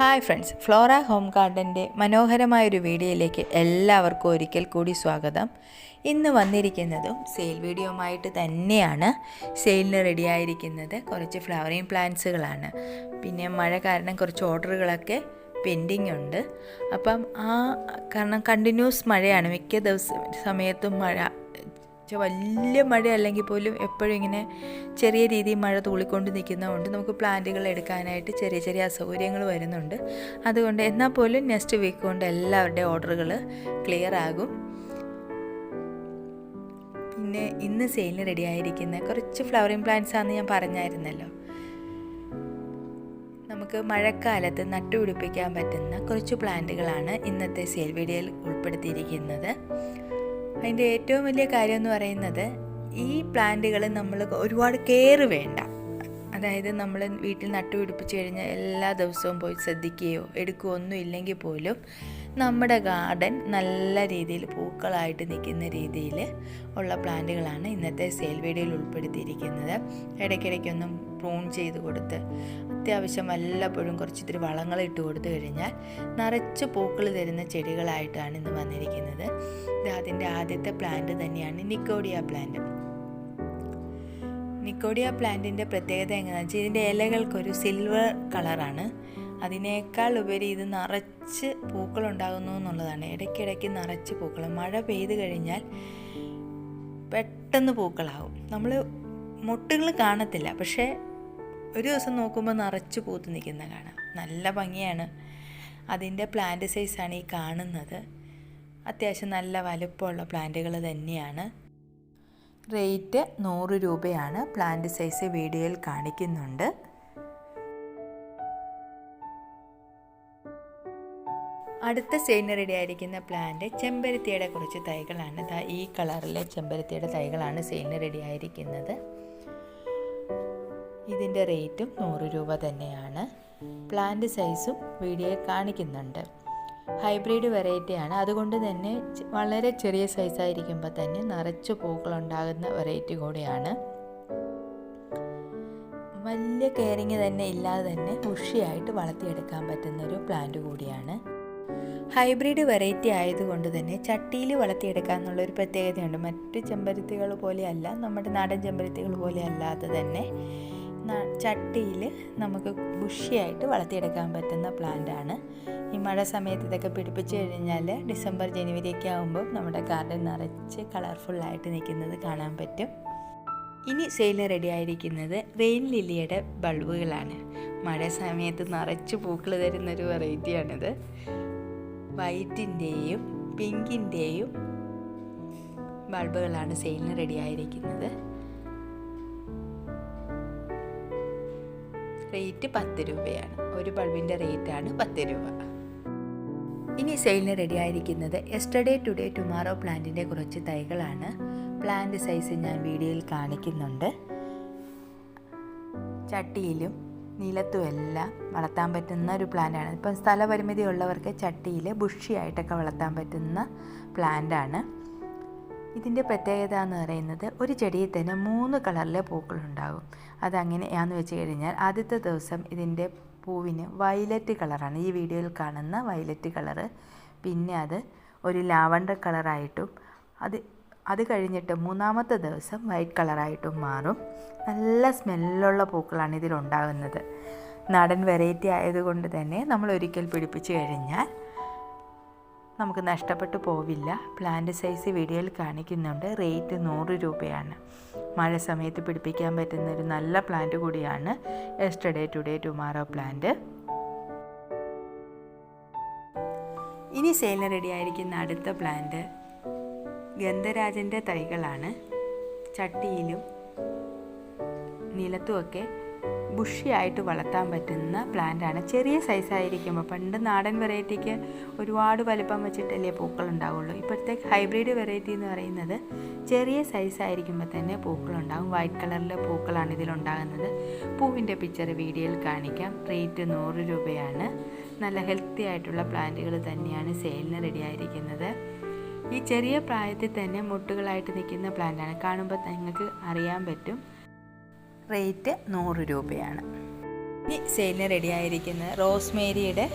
Hi friends Flora home ഗാർഡന്റെ മനോഹരമായൊരു വീഡിയോയിലേക്ക് എല്ലാവർക്കും ഒരിക്കൽ കൂടി സ്വാഗതം. ഇന്ന് വന്നിരിക്കുന്നതും സെയിൽ വീഡിയോമായിട്ട് തന്നെയാണ്. സെയിലിന് റെഡിയായിരിക്കുന്നത് കുറച്ച് ഫ്ലവറിങ് പ്ലാന്റ്സുകളാണ് പിന്നെ മഴ കാരണം കുറച്ച് ഓർഡറുകളൊക്കെ പെൻഡിങ് ഉണ്ട്. അപ്പം ആ കാരണം കണ്ടിന്യൂസ് മഴയാണ്. മിക്ക ദിവസം സമയത്തും മഴ ചെ- വലിയ മഴ അല്ലെങ്കിൽ പോലും എപ്പോഴും ഇങ്ങനെ ചെറിയ രീതിയിൽ മഴ തൂളിക്കൊണ്ട് നിൽക്കുന്നതുകൊണ്ട് നമുക്ക് പ്ലാന്റുകൾ എടുക്കാനായിട്ട് ചെറിയ ചെറിയ അസൗകര്യങ്ങൾ വരുന്നുണ്ട്. അതുകൊണ്ട് എന്നാൽ പോലും നെക്സ്റ്റ് വീക്ക് കൊണ്ട് എല്ലാവരുടെയും ഓർഡറുകൾ ക്ലിയർ ആകും. പിന്നെ ഇന്ന് സെയിലിന് റെഡി ആയിരിക്കുന്ന കുറച്ച് ഫ്ലവറിങ് പ്ലാന്റ്സ് ആണെന്ന് ഞാൻ പറഞ്ഞായിരുന്നല്ലോ. നമുക്ക് മഴക്കാലത്ത് നട്ടുപിടിപ്പിക്കാൻ പറ്റുന്ന കുറച്ച് പ്ലാന്റുകളാണ് ഇന്നത്തെ സെയിൽ വീഡിയോയിൽ ഉൾപ്പെടുത്തിയിരിക്കുന്നത്. അതിന്റെ ഏറ്റവും വലിയ കാര്യം എന്ന് പറയുന്നത് ഈ പ്ലാന്റുകൾ നമ്മൾ ഒരുപാട് കെയർ വേണ്ട. അതായത് നമ്മൾ വീട്ടിൽ നട്ടുപിടിപ്പിച്ച് കഴിഞ്ഞാൽ എല്ലാ ദിവസവും പോയി ശ്രദ്ധിക്കുകയോ എടുക്കുകയോ ഒന്നും ഇല്ലെങ്കിൽ പോലും നമ്മുടെ ഗാർഡൻ നല്ല രീതിയിൽ പൂക്കളായിട്ട് നിൽക്കുന്ന രീതിയിൽ ഉള്ള പ്ലാന്റുകളാണ് ഇന്നത്തെ സെയിൽ വീഡിയോയിൽ ഉൾപ്പെടുത്തിയിരിക്കുന്നത്. ഇടയ്ക്കിടയ്ക്കൊന്നും പ്രൂൺ ചെയ്ത് കൊടുത്ത് അത്യാവശ്യം വല്ലപ്പോഴും കുറച്ചിത്തിരി വളങ്ങൾ ഇട്ട് കൊടുത്തു കഴിഞ്ഞാൽ നിറച്ച് പൂക്കൾ തരുന്ന ചെടികളായിട്ടാണ് ഇന്ന് വന്നിരിക്കുന്നത്. ഇത് അതിന്റെ ആദ്യത്തെ പ്ലാന്റ് തന്നെയാണ് നിക്കോഡിയ പ്ലാന്റ് നിക്കോഡിയ പ്ലാന്റിന്റെ പ്രത്യേകത എങ്ങനെയാണെന്ന് വെച്ചാൽ ഇതിന്റെ ഇലകൾക്കൊരു സിൽവർ കളറാണ് അതിനേക്കാൾ ഉപരി ഇത് നിറച്ച് പൂക്കളുണ്ടാകുന്നു എന്നുള്ളതാണ്. ഇടയ്ക്കിടയ്ക്ക് നിറച്ച് പൂക്കൾ. മഴ പെയ്ത് കഴിഞ്ഞാൽ പെട്ടെന്ന് പൂക്കളാവും. നമ്മൾ മുട്ടുകൾ കാണത്തില്ല. പക്ഷേ ഒരു ദിവസം നോക്കുമ്പോൾ നിറച്ച് പൂത്ത് നിൽക്കുന്ന കാണാം. നല്ല ഭംഗിയാണ്. അതിന്റെ പ്ലാന്റ് സൈസാണ് ഈ കാണുന്നത്. അത്യാവശ്യം നല്ല വലുപ്പമുള്ള പ്ലാന്റുകൾ തന്നെയാണ്. റേറ്റ് നൂറ് രൂപയാണ് പ്ലാന്റ് സൈസ് വീഡിയോയിൽ കാണിക്കുന്നുണ്ട്. അടുത്ത സെയിന് റെഡി ആയിരിക്കുന്ന പ്ലാന്റ് ചെമ്പരത്തിയുടെ കുറച്ച് തൈകളാണ്. ഈ കളറിലെ ചെമ്പരത്തിയുടെ തൈകളാണ് സെയിന് റെഡി ആയിരിക്കുന്നത്. ഇതിന്റെ റേറ്റും നൂറ് രൂപ തന്നെയാണ്. പ്ലാന്റ് സൈസും വീഡിയോ കാണിക്കുന്നുണ്ട്. ഹൈബ്രിഡ് വെറൈറ്റിയാണ് അതുകൊണ്ട് തന്നെ വളരെ ചെറിയ സൈസായിരിക്കുമ്പോൾ തന്നെ നിറച്ച് പൂക്കളുണ്ടാകുന്ന വെറൈറ്റി കൂടിയാണ്. വലിയ കെയറിങ് തന്നെ ഇല്ലാതെ തന്നെ ഉഷിയായിട്ട് വളർത്തിയെടുക്കാൻ പറ്റുന്ന ഒരു പ്ലാന്റ് കൂടിയാണ്. ഹൈബ്രിഡ് വെറൈറ്റി ആയതുകൊണ്ട് തന്നെ ചട്ടിയിൽ വളർത്തിയെടുക്കുക എന്നുള്ള ഒരു പ്രത്യേകതയുണ്ട്. മറ്റ് ചെമ്പരത്തികൾ പോലെയല്ല നമ്മുടെ നാടൻ ചെമ്പരത്തികൾ പോലെ അല്ലാതെ തന്നെ ചട്ടിയിൽ നമുക്ക് ബുഷിയായിട്ട് വളർത്തിയെടുക്കാൻ പറ്റുന്ന പ്ലാന്റ് ആണ് ഈ മഴ സമയത്ത് ഇതൊക്കെ പിടിപ്പിച്ച് കഴിഞ്ഞാൽ ഡിസംബർ ജനുവരി ഒക്കെ ആകുമ്പോൾ നമ്മുടെ ഗാർഡൻ നിറച്ച് കളർഫുള്ളായിട്ട് നിൽക്കുന്നത് കാണാൻ പറ്റും. ഇനി സെയിലിന് റെഡി ആയിരിക്കുന്നത് റെയിൻ ലില്ലിയുടെ ബൾബുകളാണ്. മഴ സമയത്ത് നിറച്ച് പൂക്കൾ തരുന്നൊരു വെറൈറ്റിയാണിത്. വൈറ്റിന്റെയും പിങ്കിന്റെയും ബൾബുകളാണ് സെയിലിന് റെഡി ആയിരിക്കുന്നത്. റേറ്റ് പത്ത് രൂപയാണ്. ഒരു ബൾബിന്റെ റേറ്റാണ് പത്ത് രൂപ. ഇനി സെയിലിന് റെഡി ആയിരിക്കുന്നത് എസ്റ്റർഡേ ടുഡേ ടുമാറോ പ്ലാന്റിന്റെ കുറച്ച് തൈകളാണ്. പ്ലാന്റ് സൈസ് ഞാൻ വീഡിയോയിൽ കാണിക്കുന്നുണ്ട്. ചട്ടിയിലും നിലത്തും എല്ലാം വളർത്താൻ പറ്റുന്ന ഒരു പ്ലാന്റാണ് ഇപ്പം സ്ഥലപരിമിതി ഉള്ളവർക്ക് ചട്ടിയിൽ ബുഷിയായിട്ടൊക്കെ വളർത്താൻ പറ്റുന്ന പ്ലാന്റാണ് ഇതിന്റെ പ്രത്യേകത എന്ന് പറയുന്നത് ഒരു ചെടിയിൽ തന്നെ മൂന്ന് കളറിലെ പൂക്കളുണ്ടാകും. അതങ്ങനെയാന്ന് വെച്ച് കഴിഞ്ഞാൽ ആദ്യത്തെ ദിവസം ഇതിന്റെ പൂവിന് വയലറ്റ് കളറാണ് ഈ വീഡിയോയിൽ കാണുന്ന വയലറ്റ് കളറ് പിന്നെ അത് ഒരു ലാവണ്ടർ കളറായിട്ടും അത് അത് കഴിഞ്ഞിട്ട് മൂന്നാമത്തെ ദിവസം വൈറ്റ് കളറായിട്ടും മാറും. നല്ല സ്മെല്ലുള്ള പൂക്കളാണ് ഇതിലുണ്ടാകുന്നത്. നാടൻ വെറൈറ്റി ആയതുകൊണ്ട് തന്നെ നമ്മൾ ഒരിക്കൽ പിടിപ്പിച്ച് കഴിഞ്ഞാൽ നമുക്ക് നഷ്ടപ്പെട്ടു പോവില്ല. പ്ലാന്റ് സൈസ് വീഡിയോയിൽ കാണിക്കുന്നുണ്ട്. റേറ്റ് നൂറ് രൂപയാണ്. മഴ സമയത്ത് പിടിപ്പിക്കാൻ പറ്റുന്ന ഒരു നല്ല പ്ലാന്റ് കൂടിയാണ് എസ്റ്റർഡേ ടുഡേ ടുമാറോ പ്ലാന്റ്. ഇനി സെയിലിന് റെഡി ആയിരിക്കുന്ന അടുത്ത പ്ലാന്റ്. ഗന്ധരാജന്റെ തൈകളാണ്. ചട്ടിയിലും നിലത്തുമൊക്കെ ബുഷിയായിട്ട് വളർത്താൻ പറ്റുന്ന പ്ലാന്റാണ് ചെറിയ സൈസായിരിക്കുമ്പോൾ പണ്ട് നാടൻ വെറൈറ്റിക്ക് ഒരുപാട് വലിപ്പം വെച്ചിട്ടല്ലേ പൂക്കൾ ഉണ്ടാവുള്ളൂ. ഇപ്പോഴത്തെ ഹൈബ്രിഡ് വെറൈറ്റി എന്ന് പറയുന്നത് ചെറിയ സൈസായിരിക്കുമ്പോൾ തന്നെ പൂക്കളുണ്ടാകും വൈറ്റ് കളറിലെ പൂക്കളാണ് ഇതിലുണ്ടാകുന്നത് പൂവിന്റെ പിക്ചർ വീഡിയോയിൽ കാണിക്കാം. റേറ്റ് നൂറ് രൂപയാണ്. നല്ല ഹെൽത്തി ആയിട്ടുള്ള പ്ലാന്റുകൾ തന്നെയാണ് സെയിലിന് റെഡി ആയിരിക്കുന്നത്. ഈ ചെറിയ പ്രായത്തിൽ തന്നെ മുട്ടുകളായിട്ട് നിൽക്കുന്ന പ്ലാന്റാണ്. കാണുമ്പോൾ നിങ്ങൾക്ക് അറിയാൻ പറ്റും. റേറ്റ് നൂറ് രൂപയാണ്. ഇനി സെയിലിന് റെഡിയായിരിക്കുന്ന റോസ്മേരിയുടെ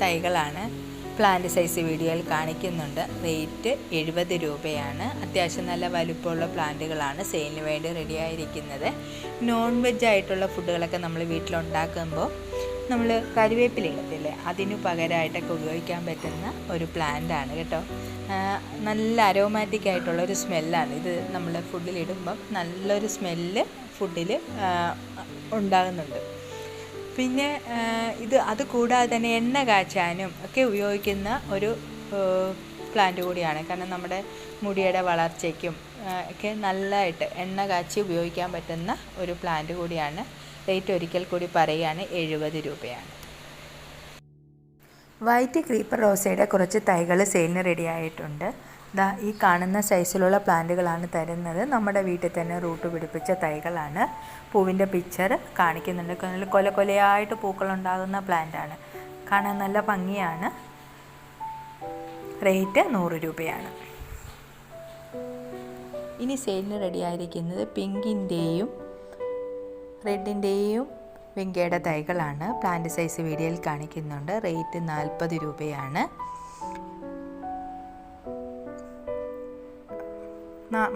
തൈകളാണ് പ്ലാന്റ് സൈസ് വീഡിയോയിൽ കാണിക്കുന്നുണ്ട്. റേറ്റ് എഴുപത് രൂപയാണ്. അത്യാവശ്യം നല്ല വലുപ്പമുള്ള പ്ലാന്റുകളാണ് സെയിലിന് വേണ്ടി റെഡിയായിരിക്കുന്നത്. നോൺ വെജ് ആയിട്ടുള്ള ഫുഡുകളൊക്കെ നമ്മൾ വീട്ടിലുണ്ടാക്കുമ്പോൾ നമ്മൾ കറിവേപ്പില ഇടത്തില്ലേ? അതിനു പകരമായിട്ടൊക്കെ ഉപയോഗിക്കാൻ പറ്റുന്ന ഒരു പ്ലാന്റാണ് കേട്ടോ. ആ, നല്ല അരോമാറ്റിക് ആയിട്ടുള്ള ഒരു സ്മെല്ലാണ് ഇത് നമ്മൾ ഫുഡിലിടുമ്പം നല്ലൊരു സ്മെല്ല് ഫുഡിൽ ഉണ്ടാകുന്നുണ്ട്. പിന്നെ ഇത് അത് കൂടാതെ തന്നെ എണ്ണ കാച്ചാനും ഒക്കെ ഉപയോഗിക്കുന്ന ഒരു പ്ലാന്റ് കൂടിയാണ്. കാരണം നമ്മുടെ മുടിയുടെ വളർച്ചയ്ക്കും ഒക്കെ നല്ലതായിട്ട് എണ്ണ കാച്ചി ഉപയോഗിക്കാൻ പറ്റുന്ന ഒരു പ്ലാന്റ് കൂടിയാണ്. റേറ്റ് ഒരിക്കൽ കൂടി പറയുകയാണ് എഴുപത് രൂപയാണ്. വൈറ്റ് ക്രീപ്പർ റോസയുടെ കുറച്ച് തൈകൾ സെയിലിന് റെഡി ആയിട്ടുണ്ട്. ദാ ഈ കാണുന്ന സൈസിലുള്ള പ്ലാന്റുകളാണ് തരുന്നത്. നമ്മുടെ വീട്ടിൽ തന്നെ റൂട്ട് പിടിപ്പിച്ച തൈകളാണ്. പൂവിന്റെ പിക്ചർ കാണിക്കുന്നുണ്ട്. കൊല കൊലയായിട്ട് പൂക്കളുണ്ടാകുന്ന പ്ലാന്റാണ് കാണാൻ നല്ല ഭംഗിയാണ്. റേറ്റ് നൂറ് രൂപയാണ്. ഇനി സെയിലിന് റെഡിയായിരിക്കുന്നത് പിങ്കിന്റെയും റെഡിന്റെയും വെങ്കയുടെ തൈകളാണ്. പ്ലാന്റ് സൈസ് വീഡിയോയിൽ കാണിക്കുന്നുണ്ട്. റേറ്റ് നാൽപ്പത് രൂപയാണ്.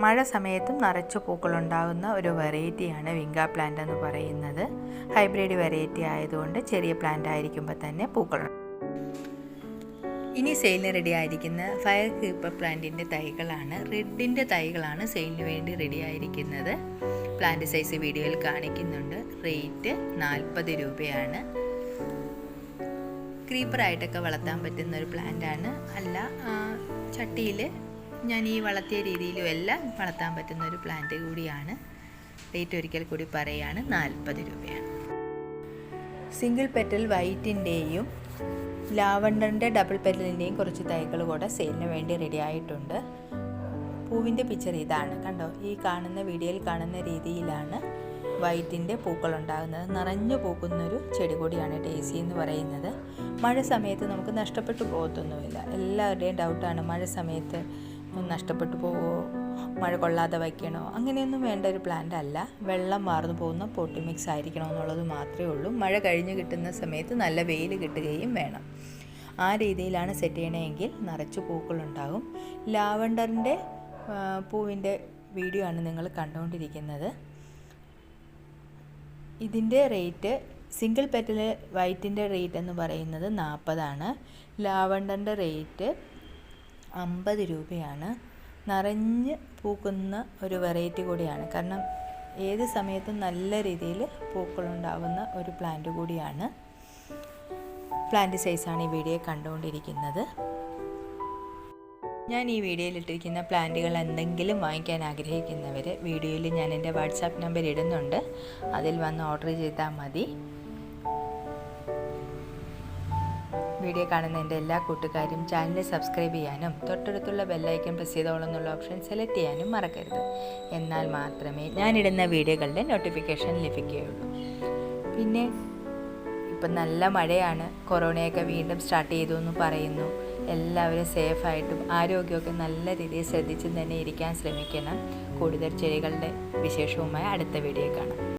മഴ സമയത്തും നിറച്ച് പൂക്കളുണ്ടാകുന്ന ഒരു വെറൈറ്റിയാണ് വിങ്ക പ്ലാന്റ് എന്ന് പറയുന്നത്. ഹൈബ്രിഡ് വെറൈറ്റി ആയതുകൊണ്ട് ചെറിയ പ്ലാന്റ് ആയിരിക്കുമ്പോൾ തന്നെ പൂക്കൾ ഇനി സെയിലിന് റെഡി ആയിരിക്കുന്ന ഫയർ ക്രീപ്പർ പ്ലാന്റിന്റെ തൈകളാണ്. റെഡിന്റെ തൈകളാണ് സെയിലിന് വേണ്ടി റെഡി ആയിരിക്കുന്നത് പ്ലാന്റ് സൈസ് വീഡിയോയിൽ കാണിക്കുന്നുണ്ട്. റേറ്റ് നാൽപ്പത് രൂപയാണ്. ക്രീപ്പറായിട്ടൊക്കെ വളർത്താൻ പറ്റുന്ന ഒരു പ്ലാന്റാണ് അല്ല ചട്ടിയിൽ ഞാൻ ഈ വളർത്തിയ രീതിയിലും എല്ലാം വളർത്താൻ പറ്റുന്ന ഒരു പ്ലാന്റ് കൂടിയാണ്. റേറ്റ് ഒരിക്കൽ കൂടി പറയുകയാണ് നാൽപ്പത് രൂപയാണ്. സിംഗിൾ പെറ്റൽ വൈറ്റിന്റെയും ലാവണ്ടറിന്റെ ഡബിൾ പെറ്റലിന്റെയും കുറച്ച് തൈകൾ കൂടെ സെയിലിന് വേണ്ടി റെഡി ആയിട്ടുണ്ട്. പൂവിന്റെ പിക്ചർ ഇതാണ്. കണ്ടോ? ഈ കാണുന്ന വീഡിയോയിൽ കാണുന്ന രീതിയിലാണ് വൈറ്റിന്റെ പൂക്കൾ ഉണ്ടാകുന്നത് നിറഞ്ഞു പൂക്കുന്നൊരു ചെടി കൂടിയാണ് ഡേസി എന്ന് പറയുന്നത്. മഴ സമയത്ത് നമുക്ക് നഷ്ടപ്പെട്ടു പോകത്തൊന്നുമില്ല. എല്ലാവരുടെയും ഡൗട്ടാണ് മഴ സമയത്ത് നഷ്ടപ്പെട്ടു പോവോ മഴ കൊള്ളാതെ വയ്ക്കണോ? അങ്ങനെയൊന്നും വേണ്ട ഒരു പ്ലാന്റ് അല്ല. വെള്ളം മാർന്നു പോകുന്ന പോട്ടി മിക്സ് ആയിരിക്കണം എന്നുള്ളത് മാത്രമേ ഉള്ളൂ. മഴ കഴിഞ്ഞ് കിട്ടുന്ന സമയത്ത് നല്ല വെയിൽ കിട്ടുകയും വേണം. ആ രീതിയിലാണ് സെറ്റ് ചെയ്യണമെങ്കിൽ നിറച്ച് പൂക്കളുണ്ടാകും. ലാവണ്ടറിന്റെ പൂവിന്റെ വീഡിയോ ആണ് നിങ്ങൾ കണ്ടുകൊണ്ടിരിക്കുന്നത്. ഇതിന്റെ റേറ്റ് സിംഗിൾ പെറ്റൽ വൈറ്റിന്റെ റേറ്റ് എന്ന് പറയുന്നത് നാൽപ്പതാണ് ലാവണ്ടറിന്റെ റേറ്റ് അമ്പത് രൂപയാണ്. നിറഞ്ഞ് പൂക്കുന്ന ഒരു വെറൈറ്റി കൂടിയാണ്. കാരണം ഏത് സമയത്തും നല്ല രീതിയിൽ പൂക്കളുണ്ടാവുന്ന ഒരു പ്ലാന്റ് കൂടിയാണ്. പ്ലാന്റ് സൈസാണ് ഈ വീഡിയോ കണ്ടുകൊണ്ടിരിക്കുന്നത്. ഞാൻ ഈ വീഡിയോയിൽ ഇട്ടിരിക്കുന്ന പ്ലാന്റുകൾ എന്തെങ്കിലും വാങ്ങിക്കാൻ ആഗ്രഹിക്കുന്നവർ വീഡിയോയിൽ ഞാൻ എന്റെ വാട്സാപ്പ് നമ്പർ ഇടുന്നുണ്ട്. അതിൽ വന്ന് ഓർഡർ ചെയ്താൽ മതി. വീഡിയോ കാണുന്ന എന്റെ എല്ലാ കൂട്ടുകാരും ചാനൽ സബ്സ്ക്രൈബ് ചെയ്യാനും തൊട്ടടുത്തുള്ള ബെല്ലൈക്കൺ പ്രസ് ചെയ്തോളം എന്നുള്ള ഓപ്ഷൻ സെലക്ട് ചെയ്യാനും മറക്കരുത്. എന്നാൽ മാത്രമേ ഞാനിടുന്ന വീഡിയോകളുടെ നോട്ടിഫിക്കേഷൻ ലഭിക്കുകയുള്ളൂ. പിന്നെ ഇപ്പം നല്ല മഴയാണ്. കൊറോണയൊക്കെ വീണ്ടും സ്റ്റാർട്ട് ചെയ്തു എന്ന് പറയുന്നു. എല്ലാവരും സേഫായിട്ടും ആരോഗ്യമൊക്കെ നല്ല രീതിയിൽ ശ്രദ്ധിച്ചും തന്നെ ഇരിക്കാൻ ശ്രമിക്കണം. കൂടുതൽ ചെടികളുടെ വിശേഷവുമായി അടുത്ത വീഡിയോ കാണാം.